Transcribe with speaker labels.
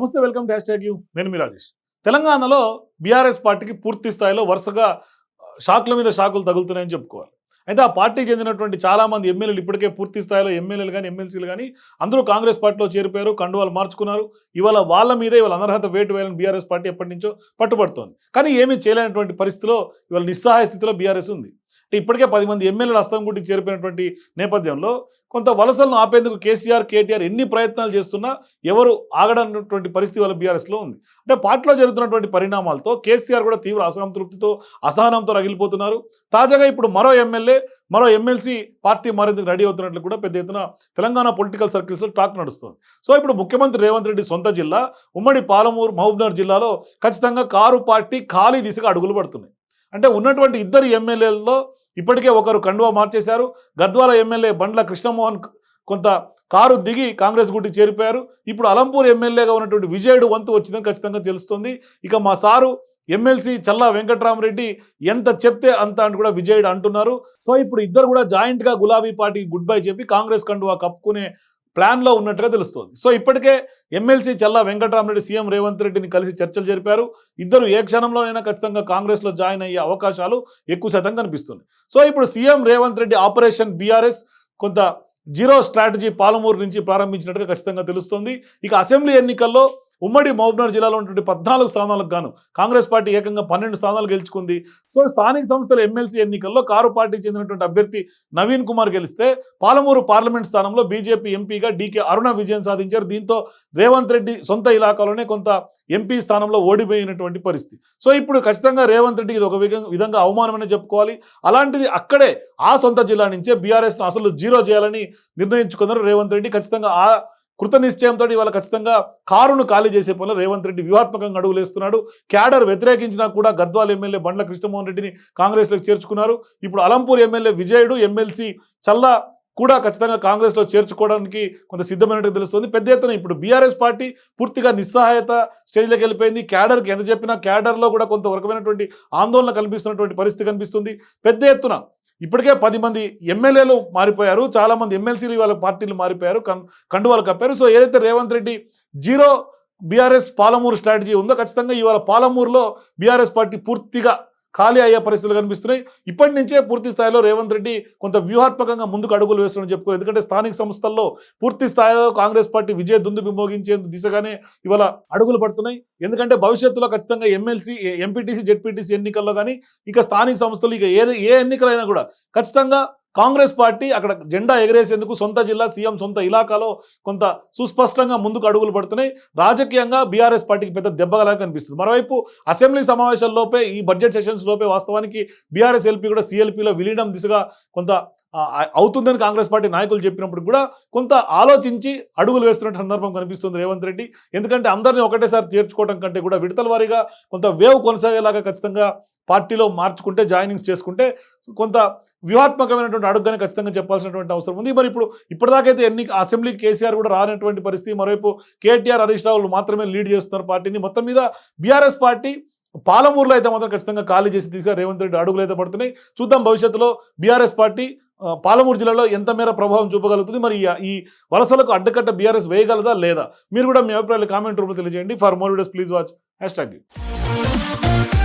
Speaker 1: నమస్తే welcome dash tag you. నేను మీ రాజేష్. తెలంగాణలో బీఆర్ఎస్ పార్టీకి పూర్తి స్థాయిలో వరుసగా షాకుల మీద షాకులు తగులుతున్నాయని చెప్పుకోవాలి. అయితే ఆ పార్టీకి చెందినటువంటి చాలామంది ఎమ్మెల్యేలు ఇప్పటికే పూర్తి స్థాయిలో ఎమ్మెల్యేలు కానీ ఎమ్మెల్సీలు కానీ అందరూ కాంగ్రెస్ పార్టీలో చేరిపోయారు కండువాలు మార్చుకున్నారు. ఇవాళ వాళ్ళ మీదే ఇవాళ అనర్హత వేటు వేయాలని బీఆర్ఎస్ పార్టీ ఎప్పటి నుంచో పట్టుబడుతోంది. కానీ ఏమీ చేయలేనటువంటి పరిస్థితిలో ఇవాళ నిస్సహాయ స్థితిలో బీఆర్ఎస్ ఉంది. అంటే ఇప్పటికే పది మంది ఎమ్మెల్యేలు హస్తం గుడికి చేరిపోయినటువంటి నేపథ్యంలో కొంత వలసలను ఆపేందుకు కేసీఆర్ కేటీఆర్ ఎన్ని ప్రయత్నాలు చేస్తున్నా ఎవరు ఆగడన్నటువంటి పరిస్థితి వాళ్ళ బీఆర్ఎస్లో ఉంది. అంటే పార్టీలో జరుగుతున్నటువంటి పరిణామాలతో కేసీఆర్ కూడా తీవ్ర అసంతృప్తితో అసహనంతో రగిలిపోతున్నారు. తాజాగా ఇప్పుడు మరో ఎమ్మెల్యే మరో ఎమ్మెల్సీ పార్టీ మారేందుకు రెడీ అవుతున్నట్లు కూడా పెద్ద ఎత్తున తెలంగాణ పొలిటికల్ సర్కిల్స్లో టాక్ నడుస్తుంది. సో ఇప్పుడు ముఖ్యమంత్రి రేవంత్ రెడ్డి సొంత జిల్లా ఉమ్మడి పాలమూరు మహబూబ్నగర్ జిల్లాలో ఖచ్చితంగా కారు పార్టీ ఖాళీ దిశగా అడుగులు పడుతున్నాయి. అంటే ఉన్నటువంటి ఇద్దరు ఎమ్మెల్యేలలో ఇప్పటికే ఒకరు కండువా మార్చేశారు. గద్వాల ఎమ్మెల్యే బండ్ల కృష్ణమోహన్ కొంత కారు దిగి కాంగ్రెస్ గుట్టి చేరిపోయారు. ఇప్పుడు అలంపూర్ ఎమ్మెల్యేగా ఉన్నటువంటి విజయుడు వంతు వచ్చిందని ఖచ్చితంగా తెలుస్తుంది. ఇక మా సారు ఎమ్మెల్సీ చల్లా వెంకట్రామరెడ్డి ఎంత చెప్తే అంత అని కూడా విజయుడు అంటున్నారు. సో ఇప్పుడు ఇద్దరు కూడా జాయింట్గా గులాబీ పార్టీకి గుడ్ బై చెప్పి కాంగ్రెస్ కండువా కప్పుకునే ప్లాన్లో ఉన్నట్టుగా తెలుస్తోంది. సో ఇప్పటికే ఎమ్మెల్సీ చల్లా వెంకటరామరెడ్డి సీఎం రేవంత్ రెడ్డిని కలిసి చర్చలు జరిపారు. ఇద్దరు ఏ క్షణంలోనైనా ఖచ్చితంగా కాంగ్రెస్లో జాయిన్ అయ్యే అవకాశాలు ఎక్కువ శాతం కనిపిస్తుంది సో ఇప్పుడు CM Revanth Reddy operation BRS కొంత జీరో స్ట్రాటజీ పాలమూరు నుంచి ప్రారంభించినట్టుగా ఖచ్చితంగా తెలుస్తోంది. ఇక అసెంబ్లీ ఎన్నికల్లో ఉమ్మడి మహబూబ్నగర్ జిల్లాలో ఉన్నటువంటి పద్నాలుగు స్థానాలకు గాను కాంగ్రెస్ పార్టీ ఏకంగా పన్నెండు స్థానాలు గెలుచుకుంది. సో స్థానిక సంస్థల ఎమ్మెల్సీ ఎన్నికల్లో కారు పార్టీకి చెందినటువంటి అభ్యర్థి నవీన్ కుమార్ గెలిస్తే పాలమూరు పార్లమెంట్ స్థానంలో బీజేపీ ఎంపీగా డీకే అరుణ విజయం సాధించారు. దీంతో రేవంత్ రెడ్డి సొంత ఇలాకాలోనే కొంత ఎంపీ స్థానంలో ఓడిపోయినటువంటి పరిస్థితి. సో ఇప్పుడు ఖచ్చితంగా రేవంత్ రెడ్డికి ఇది ఒక విధంగా విధంగా అవమానమనే చెప్పుకోవాలి. అలాంటిది అక్కడే ఆ సొంత జిల్లా నుంచే బీఆర్ఎస్ను అసలు జీరో చేయాలని నిర్ణయించుకున్నారు రేవంత్ రెడ్డి. ఖచ్చితంగా ఆ కృత నిశ్చయంతో ఇవాళ ఖచ్చితంగా కారును ఖాళీ చేసే పనులు రేవంత్ రెడ్డి వ్యూహాత్మకంగా అడుగులేస్తున్నాడు. క్యాడర్ వ్యతిరేకించినా కూడా గద్వాల్ ఎమ్మెల్యే బండ్ల కృష్ణమోహన్ రెడ్డిని కాంగ్రెస్లోకి చేర్చుకున్నారు. ఇప్పుడు అలంపూర్ ఎమ్మెల్యే విజయుడు ఎమ్మెల్సీ చల్లా కూడా ఖచ్చితంగా కాంగ్రెస్లో చేర్చుకోవడానికి కొంత సిద్ధమైనట్టు తెలుస్తుంది. పెద్ద ఎత్తున ఇప్పుడు బీఆర్ఎస్ పార్టీ పూర్తిగా నిస్సహాయత స్టేజ్లోకి వెళ్ళిపోయింది. క్యాడర్కి ఎంత చెప్పినా క్యాడర్లో కూడా కొంత రకమైనటువంటి ఆందోళన కనిపిస్తున్నటువంటి పరిస్థితి కనిపిస్తుంది. పెద్ద ఎత్తున ఇప్పటికే పది మంది ఎమ్మెల్యేలు మారిపోయారు చాలామంది ఎమ్మెల్సీలు వాళ్ళ పార్టీలు మారిపోయారు కన్ కండువాలు కప్పారు. సో ఏదైతే Revanth Reddy zero BRS Palamuru strategy ఉందో ఖచ్చితంగా ఇవాళ పాలమూరులో బీఆర్ఎస్ పార్టీ పూర్తిగా ఖాళీ అయ్యే పరిస్థితులు కనిపిస్తున్నాయి. ఇప్పటి నుంచే పూర్తి స్థాయిలో రేవంత్ రెడ్డి కొంత వ్యూహాత్మకంగా ముందుకు అడుగులు వేస్తున్నాడని చెప్పుకో ఎందుకంటే స్థానిక సంస్థల్లో పూర్తి స్థాయిలో కాంగ్రెస్ పార్టీ విజయ దుందు విమోగించేందుకు దిశగానే ఇవాళ అడుగులు పడుతున్నాయి. ఎందుకంటే భవిష్యత్తులో ఖచ్చితంగా ఎమ్మెల్సీ ఎంపీటీసీ జెడ్పీటీసీ ఎన్నికల్లో కానీ ఇక స్థానిక సంస్థలు ఇక ఏ ఏ ఎన్నికలైనా కూడా ఖచ్చితంగా కాంగ్రెస్ పార్టీ అక్కడ జెండా ఎగరేసేందుకు సొంత జిల్లా సీఎం సొంత ఇలాకాలో కొంత సుస్పష్టంగా ముందుకు అడుగులు పడుతున్నాయి. రాజకీయంగా బీఆర్ఎస్ పార్టీకి పెద్ద దెబ్బగలా కనిపిస్తుంది. మరోవైపు అసెంబ్లీ సమావేశాల్లోపే ఈ బడ్జెట్ సెషన్స్ లోపే వాస్తవానికి బీఆర్ఎస్ ఎల్పీ కూడా సిఎల్పీలో విలీనం దిశగా కొంత అవుతుందని కాంగ్రెస్ పార్టీ నాయకులు చెప్పినప్పుడు కూడా కొంత ఆలోచించి అడుగులు వేస్తున్న సందర్భం కనిపిస్తుంది రేవంత్ రెడ్డి. ఎందుకంటే అందరినీ ఒకటేసారి తీర్చుకోవడం కంటే కూడా విడతల వారీగా కొంత వేవ్ కొనసాగేలాగా ఖచ్చితంగా పార్టీలో మార్చుకుంటే జాయినింగ్స్ చేసుకుంటే కొంత వ్యూహాత్మకమైనటువంటి అడుగుగానే ఖచ్చితంగా చెప్పాల్సినటువంటి అవసరం ఉంది. మరి ఇప్పుడు ఇప్పటిదాకైతే ఎన్ని అసెంబ్లీ కేసీఆర్ కూడా రానటువంటి పరిస్థితి మరోవైపు కేటీఆర్ హరీష్ రావులు మాత్రమే లీడ్ చేస్తున్నారు పార్టీని. మొత్తం మీద బీఆర్ఎస్ పార్టీ పాలమూరులో అయితే మాత్రం ఖచ్చితంగా ఖాళీ చేసి తీసుకుని రేవంత్ రెడ్డి అడుగులు అయితే పడుతున్నాయి. చూద్దాం భవిష్యత్తులో బీఆర్ఎస్ పార్టీ పాలమూరు జిల్లాలో ఎంత మేర ప్రభావం చూపగలుగుతుంది? మరి ఈ- వలసలకు అడ్డకట్ట బీఆర్ఎస్ వేయగలదా లేదా? మీరు కూడా మీ అభిప్రాయాలు కామెంట్ రూపంలో తెలియజేయండి. For more videos please watch hashtag